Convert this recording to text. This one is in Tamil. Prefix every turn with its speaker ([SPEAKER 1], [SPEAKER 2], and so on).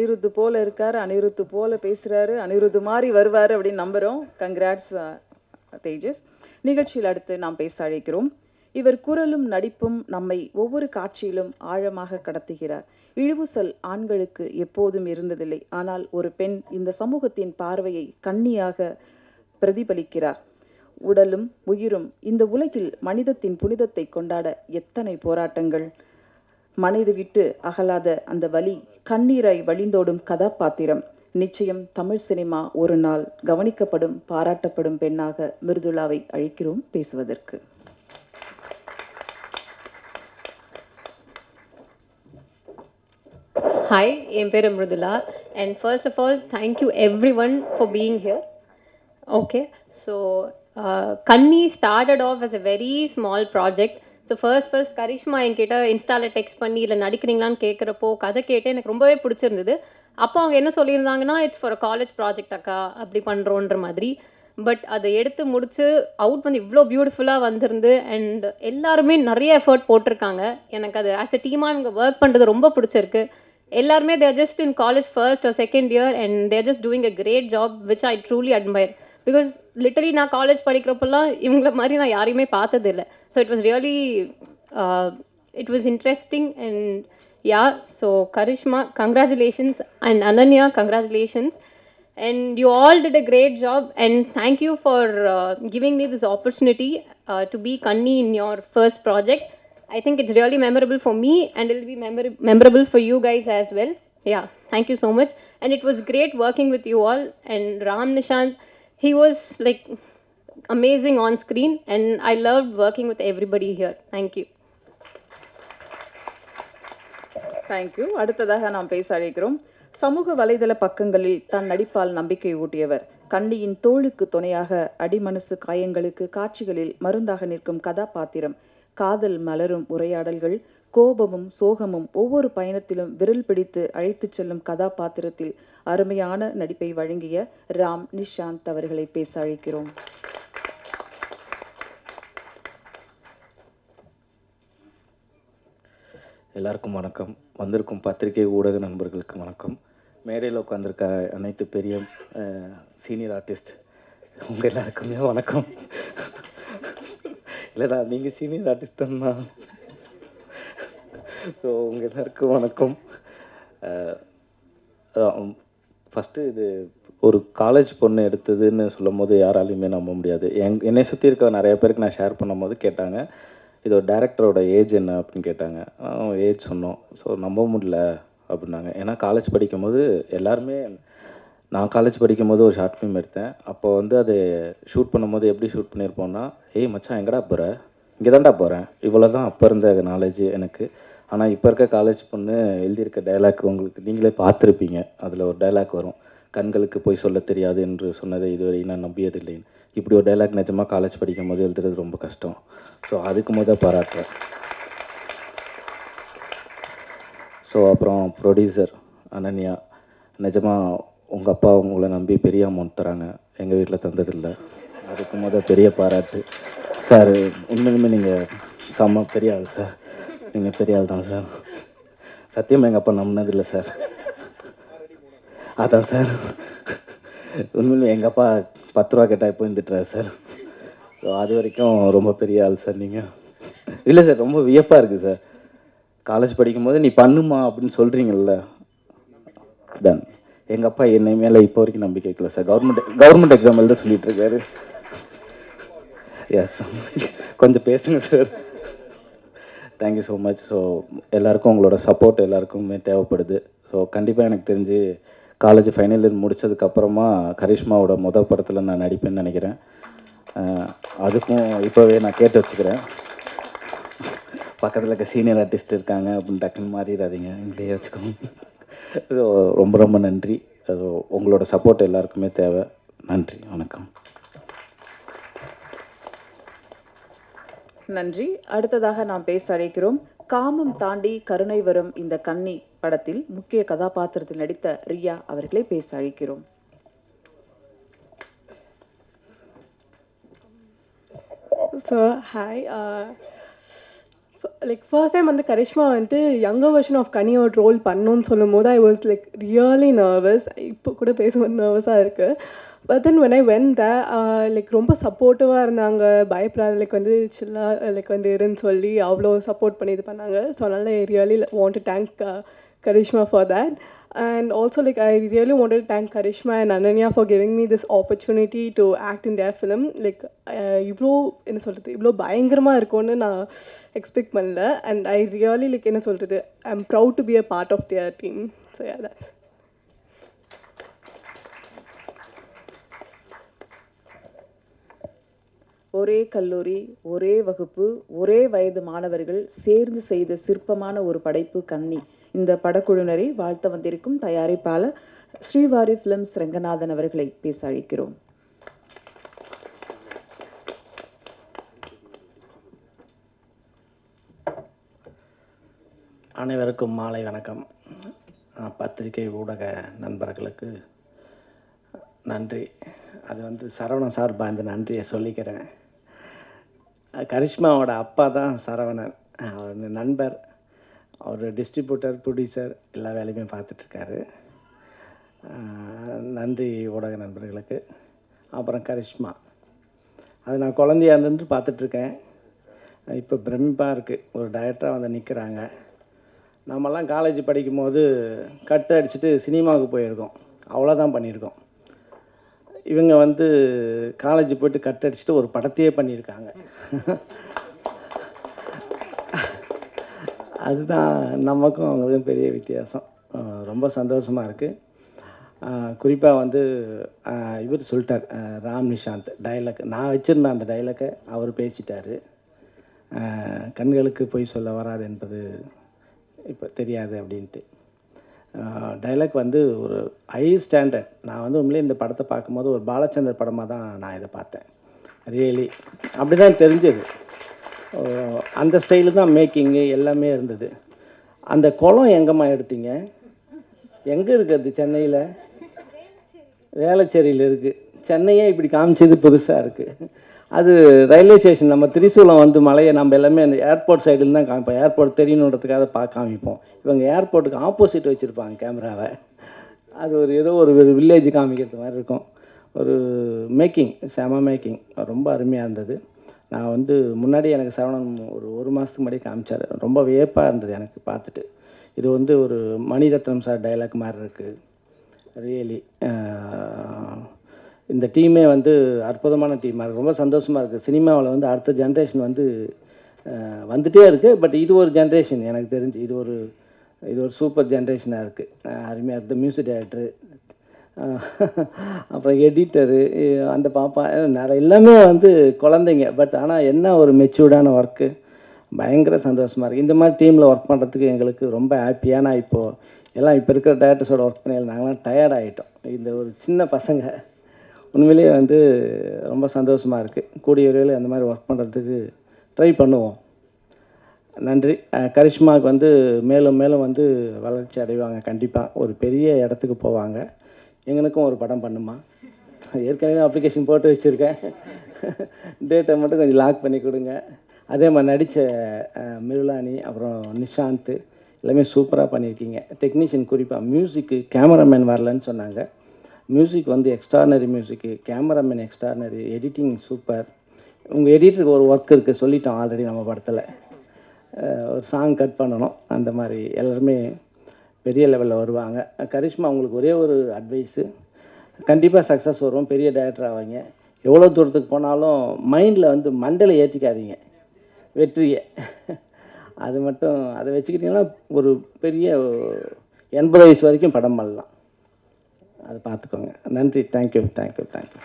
[SPEAKER 1] அனிருத்து போல இருக்கார் அனிருத்து போல பேசுகிறாரு அனிருத்து மாதிரி வருவார் அப்படின்னு நம்புகிறோம் கங்க்ராட்ஸ் தேஜஸ். நிகழ்ச்சியில் அடுத்து நாம் பேச அழைக்கிறோம். இவர் குரலும் நடிப்பும் நம்மை ஒவ்வொரு காட்சியிலும் ஆழமாக கடத்துகிறார். இழிவுசல் ஆண்களுக்கு எப்போதும் இருந்ததில்லை. ஆனால் ஒரு பெண் இந்த சமூகத்தின் பார்வையை கண்ணியாக பிரதிபலிக்கிறார். உடலும் உயிரும் இந்த உலகில் மனிதத்தின் புனிதத்தை கொண்டாட எத்தனை போராட்டங்கள்? மனது விட்டு அகலாத அந்த வலி கண்ணீரை வழிந்தோடும் கதாபாத்திரம். நிச்சயம் தமிழ் சினிமா ஒரு நாள் கவனிக்கப்படும் பாராட்டப்படும் பெண்ணாக மிருதுளாவை அழைக்கிறோம் பேசுவதற்கு.
[SPEAKER 2] ஹாய் என் பேர் Mrudula. And first of all thank you everyone for being here okay so Kanni started off as a very small project so first first Karishma என்கிட்ட இன்ஸ்டாவில் டெக்ஸ்ட் பண்ணி இல்லை நடிக்கிறீங்களான்னு கேட்குறப்போ கதை கேட்டு எனக்கு ரொம்பவே பிடிச்சிருந்தது. அப்போ அவங்க என்ன சொல்லியிருந்தாங்கன்னா இட்ஸ் ஃபார் காலேஜ் ப்ராஜெக்ட் அக்கா. அப்படி பண்ணுறோன்ற மாதிரி. பட் அதை எடுத்து முடித்து அவுட் வந்து இவ்வளோ பியூட்டிஃபுல்லாக வந்திருந்து அண்ட் எல்லாருமே நிறைய எஃபர்ட் போட்டிருக்காங்க. எனக்கு அது ஆஸ் எ டீமாக இவங்க ஒர்க் பண்ணுறது ரொம்ப பிடிச்சிருக்கு. எல்லாருமே they're just in college first or second year and they're just doing a great job which I truly admire because literally நான் காலேஜ் படிக்கிறப்பெல்லாம் இவங்கள மாதிரி நான் யாரையுமே பார்த்ததில்ல. so it was really uh, it was interesting and yeah so karishma congratulations and ananya congratulations. And you all did a great job and thank you for uh, giving me this opportunity uh, to be kanni in your first project. I think it's really memorable for me and it'll be memor- memorable for you guys as well. Yeah thank you so much. And it was great working with you all and ram nishant he was like amazing on screen and I loved working with everybody here. Thank you.
[SPEAKER 1] Thank you அடுத்ததாக நாம் பேச அழைக்கிறோம். சமூக வலைதள பக்கங்களில் தன் நடிப்பால் நம்பிக்கை ஊட்டியவர். கண்ணியின் தோளுக்கு துணையாக அடிமனசு காயங்களுக்கு காட்சிகளில் மருந்தாக நிற்கும் கதாபாத்திரம். காதல் மலரும் உரையாடல்கள் கோபமும் சோகமும் ஒவ்வொரு பயணத்திலும் விரல் பிடித்து அழைத்துச் செல்லும் கதாபாத்திரத்தில் அருமையான நடிப்பை வழங்கிய ராம் நிஷாந்த் அவர்களை பேச அழைக்கிறோம்.
[SPEAKER 3] எல்லாருக்கும் வணக்கம். வந்திருக்கும் பத்திரிகை ஊடக நண்பர்களுக்கு வணக்கம். மேடையில் உட்காந்துருக்க அனைத்து பெரிய சீனியர் ஆர்டிஸ்ட் உங்கள் எல்லாருக்குமே வணக்கம். இல்லைடா நீங்கள் சீனியர் ஆர்டிஸ்ட் தான்ண்ணா ஸோ உங்கள் எல்லாருக்கும் வணக்கம். ஃபஸ்ட்டு இது ஒரு காலேஜ் பொண்ணு எடுத்ததுன்னு சொல்லும் போது யாராலையுமே நம்ப முடியாது. எங் என்னை சுற்றி இருக்க நிறைய பேருக்கு நான் ஷேர் பண்ணும்போது கேட்டாங்க. இது ஒரு டேரக்டரோட ஏஜ் என்ன அப்படின்னு கேட்டாங்க. ஏஜ் சொன்னோம். ஸோ நம்ப முடியல அப்படின்னாங்க. ஏன்னா காலேஜ் படிக்கும்போது எல்லாருமே நான் காலேஜ் படிக்கும்போது ஒரு ஷார்ட் ஃபிலிம் எடுத்தேன். அப்போ வந்து அது ஷூட் பண்ணும்போது எப்படி ஷூட் பண்ணியிருப்போம்னா ஏய் மச்சான் எங்கடா போகிற இங்கே தான்டா போகிறேன் இவ்வளோ தான் அப்போ இருந்த நாலேஜ் எனக்கு. ஆனால் இப்போ இருக்க காலேஜ் பொண்ணு எழுதியிருக்க டைலாக் உங்களுக்கு நீங்களே பார்த்துருப்பீங்க. அதில் ஒரு டைலாக் வரும். கண்களுக்கு போய் சொல்ல தெரியாது என்று சொன்னதை இதுவரை நான் நம்பியதில்லை இப்படி ஒரு டைலாக் நிஜமாக காலேஜ் படிக்கும் போது எழுதுறது ரொம்ப கஷ்டம். ஸோ அதுக்கு முத பாராட்டுறேன். ஸோ அப்புறம் ப்ரொடியூசர் அனன்யா நிஜமாக உங்கள் அப்பா உங்களை நம்பி பெரிய அமௌண்ட் தராங்க. எங்கள் வீட்டில் தந்ததில்லை. அதுக்கு முத பெரிய பாராட்டு. சார் உண்மையுமே நீங்கள் செம்ம பெரிய ஆள் சார் நீங்கள் பெரிய ஆள் தான் சார் சத்தியமாக எங்கள் அப்பா நம்பினதில்லை சார் அதான் சார் உண்மையிலுமே எங்கள் அப்பா பத்து ரூபா கேட்டால் எப்போ வந்துட்டுறாரு சார்? ஸோ அது வரைக்கும் ரொம்ப பெரிய ஆள் சார் நீங்கள் இல்லை சார் ரொம்ப வியப்பாக இருக்குது சார். காலேஜ் படிக்கும்போது நீ பண்ணுமா அப்படின்னு சொல்கிறீங்கல்ல டன் எங்கள் அப்பா என்னை மேலே இப்போ வரைக்கும் நம்பிக்கை வைக்கல சார். கவர்மெண்ட் கவர்மெண்ட் எக்ஸாம் எழுத சொல்லிட்டு எஸ் கொஞ்சம் பேசுங்க sir. Thank you so much so எல்லாருக்கும் உங்களோட சப்போர்ட் எல்லாருக்குமே தேவைப்படுது. ஸோ கண்டிப்பாக எனக்கு தெரிஞ்சு காலேஜ் ஃபைனல் இயர் முடித்ததுக்கப்புறமா கரிஷ்மாவோட முத படத்தில் நான் நடிப்பேன்னு நினைக்கிறேன். அதுக்கும் இப்போவே நான் கேட்டு வச்சுக்கிறேன். பக்கத்தில் இருக்க சீனியர் ஆர்டிஸ்ட் இருக்காங்க அப்படின்னு டக்குன்னு மாறிடாதீங்க. இங்கேயே வச்சுக்கோங்க. ஸோ ரொம்ப ரொம்ப நன்றி. உங்களோட சப்போர்ட் எல்லாருக்குமே தேவை. நன்றி. வணக்கம்.
[SPEAKER 1] நன்றி. அடுத்ததாக நாம் பேச அழைக்கிறோம் காமம் தாண்டி கருணை வரும் இந்த கன்னி படத்தில் முக்கிய கதாபாத்திரத்தில் நடித்த ரியா அவர்களை பேச அழைக்கிறோம்.
[SPEAKER 4] So hi like first time வந்து கரிஷ்மா வந்துட்டு யங்கர் வெர்ஷன் ஆஃப் கனியோட ரோல் பண்ணோன்னு சொல்லும் போது I was like really nervous இப்போ கூட பேசும்போது நர்வஸாக இருக்குது but then when I when the like ரொம்ப சப்போர்ட்டிவாக இருந்தாங்க. பயப்படாத லைக் வந்து சில்லாக லைக் வந்து இருன்னு சொல்லி அவ்வளோ சப்போர்ட் பண்ணி இது பண்ணாங்க. ஸோ அதனால் I really want to thank Karishma for that and also like I really want to thank Karishma and Ananya for giving me this opportunity to act in their film like இவ்வளோ என்ன சொல்கிறது இவ்வளோ பயங்கரமாக இருக்கும்னு நான் எக்ஸ்பெக்ட் பண்ணல. அண்ட் ஐ ரியலி லைக் என்ன சொல்கிறது I am proud to be a part of their team so yeah that's
[SPEAKER 1] ஒரே கல்லூரி ஒரே வகுப்பு ஒரே வயது மாணவர்கள் சேர்ந்து செய்த சிற்பமான ஒரு படைப்பு கன்னி. இந்த படக்குழுவினரை வாழ்த்த வந்திருக்கும் தயாரிப்பாளர் ஸ்ரீவாரி பிலிம்ஸ் ரங்கநாதன் அவர்களை பேச அழைக்கிறோம்
[SPEAKER 5] அனைவருக்கும் மாலை வணக்கம். பத்திரிகை ஊடக நண்பர்களுக்கு நன்றி. அது வந்து சரவணன் சார்பாக இந்த நன்றியை சொல்லிக்கிறேன். கரிஷ்மாவோட அப்பா தான் சரவணன். அவர் நண்பர் அவர் டிஸ்ட்ரிபியூட்டர் ப்ரொடியூசர் எல்லா வேலையுமே பார்த்துட்ருக்காரு. நன்றி ஊடக நண்பர்களுக்கு. அப்புறம் கரிஷ்மா. அது நான் குழந்தையா இருந்துட்டு பார்த்துட்ருக்கேன். இப்போ பிரமிப்பாக இருக்குது ஒரு டைரக்டராக வந்து நிற்கிறாங்க நம்மலாம் காலேஜ் படிக்கும்போது கட்டு அடிச்சுட்டு சினிமாவுக்கு போயிருக்கோம். அவ்வளோதான் பண்ணியிருக்கோம். இவங்க வந்து காலேஜ் போயிட்டு கட் அடிச்சுட்டு ஒரு படத்தையே பண்ணியிருக்காங்க. அதுதான் நமக்கும் அவங்களுக்கும் பெரிய வித்தியாசம். ரொம்ப சந்தோஷமாக இருக்குது குறிப்பாக வந்து இவர் சொல்லிட்டார் ராம் நிஷாந்த் டைலாக் நான் வச்சுருந்தேன் அந்த டைலாக்கை அவர் பேசிட்டார். கண்களுக்கு பொய் சொல்ல வராது என்பது இப்போ தெரியாது அப்படின்ட்டு. டைலாக் வந்து ஒரு ஹை ஸ்டாண்டர்ட் நான் வந்து உண்மையிலே இந்த படத்தை பார்க்கும்போது ஒரு பாலச்சந்தர் படமாக தான் நான் இதை பார்த்தேன். ரியலி அப்படி தான் தெரிஞ்சது அந்த ஸ்டைலு தான் மேக்கிங்கு எல்லாமே இருந்தது. அந்த குளம் எங்கம்மா எடுத்தீங்க? எங்கே இருக்குது சென்னையில்? வேளச்சேரியில் இருக்குது சென்னையே இப்படி காமிச்சது புதுசாக இருக்குது அது ரயில்வே ஸ்டேஷன் நம்ம திரிசூலம் வந்து மலையை நம்ம எல்லாமே அந்த ஏர்போர்ட் சைடில் தான் காமிப்போம். ஏர்போர்ட் தெரியணுன்றதுக்காக பார்க்க காமிப்போம். இவங்க ஏர்போர்ட்டுக்கு ஆப்போசிட் வச்சுருப்பாங்க கேமராவை அது ஒரு ஏதோ ஒரு வில்லேஜ் காமிக்கிறது மாதிரி இருக்கும். ஒரு மேக்கிங் செம மேக்கிங் ரொம்ப அருமையாக இருந்தது. நான் வந்து முன்னாடி எனக்கு சரவணன் ஒரு ஒரு மாதத்துக்கு முன்னாடி காமிச்சார். ரொம்ப வியப்பாக இருந்தது எனக்கு பார்த்துட்டு. இது வந்து ஒரு மணிரத்னம் சார் டைலாக் மாதிரி இருக்குது ரியலி இந்த டீமே வந்து அற்புதமான டீமாக இருக்குது ரொம்ப சந்தோஷமாக இருக்குது சினிமாவில் வந்து அடுத்த ஜென்ரேஷன் வந்து வந்துகிட்டே இருக்குது பட் இது ஒரு ஜென்ரேஷன் எனக்கு தெரிஞ்சு. இது ஒரு இது ஒரு சூப்பர் ஜென்ரேஷனாக இருக்குது அருமையாக இருக்குது மியூசிக் டைரக்டரு அப்புறம் எடிட்டரு அந்த பாப்பா நிறைய எல்லாமே வந்து குழந்தைங்க. பட் ஆனால் என்ன ஒரு மெச்சூர்டான ஒர்க்கு பயங்கர சந்தோஷமாக இருக்குது இந்த மாதிரி டீமில் ஒர்க் பண்ணுறதுக்கு எங்களுக்கு ரொம்ப ஹாப்பியான இப்போது எல்லாம் இப்போ இருக்கிற டேரக்டர்ஸோட ஒர்க் பண்ணி நாங்களாம் டயர்ட் ஆகிட்டோம் இந்த ஒரு சின்ன பசங்க. உண்மையிலேயே வந்து ரொம்ப சந்தோஷமாக இருக்குது கூடிய விரைவில் அந்த மாதிரி ஒர்க் பண்ணுறதுக்கு ட்ரை பண்ணுவோம். நன்றி. கரிஷ்மாவுக்கு வந்து மேலும் மேலும் வந்து வளர்ச்சி அடைவாங்க. கண்டிப்பாக ஒரு பெரிய இடத்துக்கு போவாங்க. எங்களுக்கும் ஒரு படம் பண்ணுமா? ஏற்கனவே அப்ளிகேஷன் போட்டு வச்சுருக்கேன். டேட்டை மட்டும் கொஞ்சம் லாக் பண்ணி கொடுங்க. அதே மாதிரி நடித்த மிருளானி அப்புறம் நிஷாந்த் எல்லாமே சூப்பராக பண்ணியிருக்கீங்க. டெக்னீஷியன் குறிப்பாக மியூசிக்கு கேமராமேன் வரலன்னு சொன்னாங்க. மியூசிக் வந்து எக்ஸ்ட்ரானரி மியூசிக்கு கேமராமேன் எக்ஸ்ட்ரானரி எடிட்டிங் சூப்பர் உங்கள் எடிட்டருக்கு ஒரு ஒர்க் இருக்குது சொல்லிட்டோம் ஆல்ரெடி நம்ம படத்தில். ஒரு சாங் கட் பண்ணணும் அந்த மாதிரி. எல்லாருமே பெரிய லெவலில் வருவாங்க. கரிஷ்மா உங்களுக்கு ஒரே ஒரு அட்வைஸு கண்டிப்பாக சக்ஸஸ் வரும் பெரிய டேரக்டர் ஆவாங்க. எவ்வளோ தூரத்துக்கு போனாலும் மைண்டில் வந்து மண்டலை ஏற்றிக்காதீங்க வெற்றியை. அது மட்டும் அதை வச்சுக்கிட்டிங்கன்னா ஒரு பெரிய எண்பது வயசு வரைக்கும் படம் பண்ணலாம். அதை பார்த்துக்கோங்க. நன்றி. Thank you thank you thank you